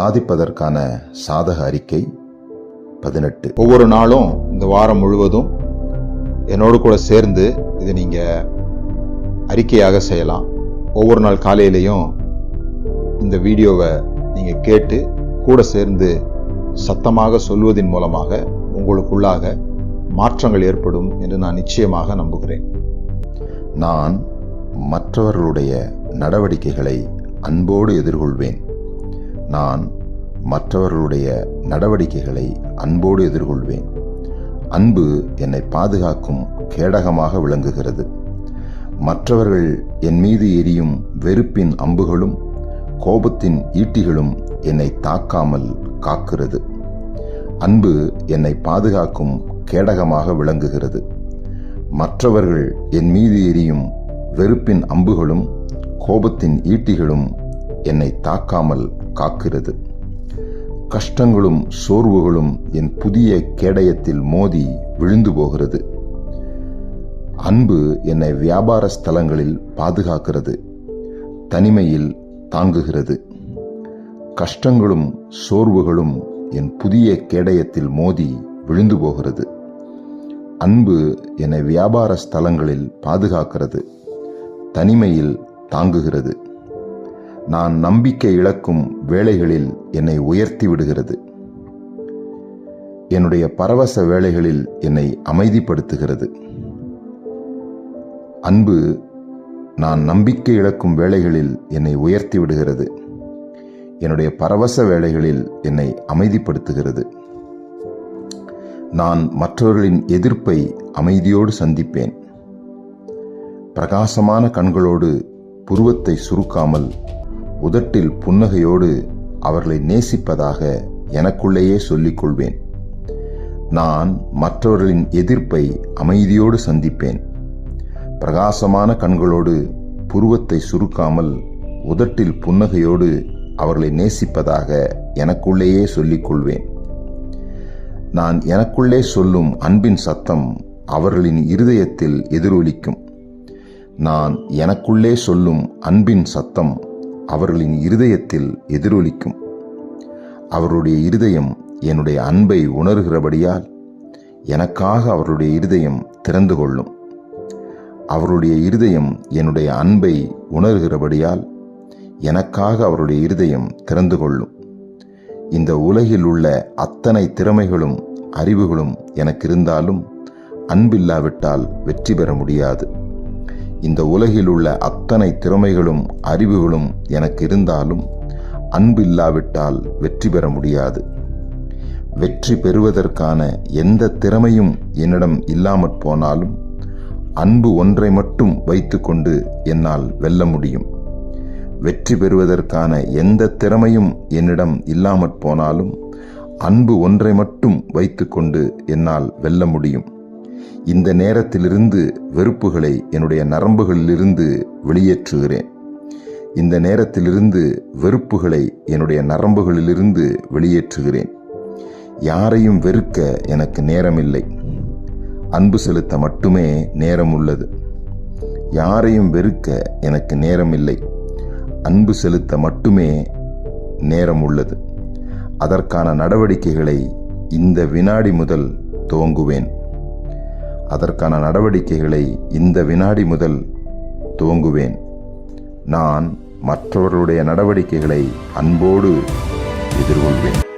சாதிப்பதற்கான சாதக அறிக்கை பதினெட்டு. ஒவ்வொரு நாளும் இந்த வாரம் முழுவதும் என்னோடு கூட சேர்ந்து இதை நீங்கள் அறிக்கையாக செய்யலாம். ஒவ்வொரு நாள் காலையிலையும் இந்த வீடியோவை நீங்கள் கேட்டு கூட சேர்ந்து சத்தமாக சொல்வதன் மூலமாக உங்களுக்குள்ளாக மாற்றங்கள் ஏற்படும் என்று நான் நிச்சயமாக நம்புகிறேன். நான் மற்றவர்களுடைய நடவடிக்கைகளை அன்போடு எதிர்கொள்வேன். நான் மற்றவர்களுடைய நடவடிக்கைகளை அன்போடு எதிர்கொள்வேன். அன்பு என்னை பாதுகாக்கும் கேடகமாக விளங்குகிறது. மற்றவர்கள் என் மீது எரியும் வெறுப்பின் அம்புகளும் கோபத்தின் ஈட்டிகளும் என்னை தாக்காமல் காக்கிறது. அன்பு என்னை பாதுகாக்கும் கேடகமாக விளங்குகிறது. மற்றவர்கள் என் மீது எரியும் வெறுப்பின் அம்புகளும் கோபத்தின் ஈட்டிகளும் என்னை தாக்காமல் காக்கிறது. கஷ்டங்களும் சோர்வுகளும் என் புதிய கேடயத்தில் மோதி விழுந்து போகிறது. அன்பு என்னை வியாபார ஸ்தலங்களில் பாதுகாக்கிறது. தனிமையில் தாங்குகிறது. கஷ்டங்களும் சோர்வுகளும் என் புதிய கேடயத்தில் மோதி விழுந்து போகிறது. அன்பு என்னை வியாபார ஸ்தலங்களில் பாதுகாக்கிறது. தனிமையில் தாங்குகிறது. நான் நம்பிக்கை இழக்கும் வேளைகளில் என்னை உயர்த்தி விடுகிறது. என்னுடைய பரவச வேளைகளில் என்னை அமைதிப்படுத்துகிறது. அன்பு நான் நம்பிக்கை இழக்கும் வேளைகளில் என்னை உயர்த்தி விடுகிறது. என்னுடைய பரவச வேளைகளில் என்னை அமைதிப்படுத்துகிறது. நான் மற்றவர்களின் எதிர்ப்பை அமைதியோடு சந்திப்பேன். பிரகாசமான கண்களோடு புருவத்தை சுருக்காமல் உதட்டில் புன்னகையோடு அவர்களை நேசிப்பதாக எனக்குள்ளேயே சொல்லிக் கொள்வேன் நான் மற்றவர்களின் எதிர்ப்பை அமைதியோடு சந்திப்பேன். பிரகாசமான கண்களோடு புருவத்தை சுருக்காமல் உதட்டில் புன்னகையோடு அவர்களை நேசிப்பதாக எனக்குள்ளேயே சொல்லிக் கொள்வேன் நான் எனக்குள்ளே சொல்லும் அன்பின் சத்தம் அவர்களின் இருதயத்தில் எதிரொலிக்கும். நான் எனக்குள்ளே சொல்லும் அன்பின் சத்தம் அவர்களின் இருதயத்தில் எதிரொலிக்கும். அவருடைய இருதயம் என்னுடைய அன்பை உணர்கிறபடியால் எனக்காக அவருடைய இருதயம் திறந்து கொள்ளும். அவருடைய இருதயம் என்னுடைய அன்பை உணர்கிறபடியால் எனக்காக அவருடைய இருதயம் திறந்து கொள்ளும். இந்த உலகில் உள்ள அத்தனை திறமைகளும் அறிவுகளும் எனக்கு இருந்தாலும் அன்பில்லாவிட்டால் வெற்றி பெற முடியாது. இந்த உலகில் உள்ள அத்தனை திறமைகளும் அறிவுகளும் எனக்கு இருந்தாலும் அன்பு இல்லாவிட்டால் வெற்றி பெற முடியாது. வெற்றி பெறுவதற்கான எந்த திறமையும் என்னிடம் இல்லாமற் போனாலும் அன்பு ஒன்றை மட்டும் வைத்துக்கொண்டு என்னால் வெல்ல முடியும். வெற்றி பெறுவதற்கான எந்த திறமையும் என்னிடம் இல்லாமற் போனாலும் அன்பு ஒன்றை மட்டும் வைத்துக்கொண்டு என்னால் வெல்ல முடியும். இந்த நேரத்திலிருந்து வெறுப்புகளை என்னுடைய நரம்புகளிலிருந்து வெளியேற்றுகிறேன். இந்த நேரத்திலிருந்து வெறுப்புகளை என்னுடைய நரம்புகளிலிருந்து வெளியேற்றுகிறேன். யாரையும் வெறுக்க எனக்கு நேரமில்லை. அன்பு செலுத்த மட்டுமே நேரம் உள்ளது யாரையும் வெறுக்க எனக்கு நேரமில்லை. அன்பு செலுத்த மட்டுமே நேரம் உள்ளது அதற்கான நடவடிக்கைகளை இந்த வினாடி முதல் துவங்குவேன். அதற்கான நடவடிக்கைகளை இந்த வினாடி முதல் துவங்குவேன். நான் மற்றவர்களுடைய நடவடிக்கைகளை அன்போடு எதிர்கொள்வேன்.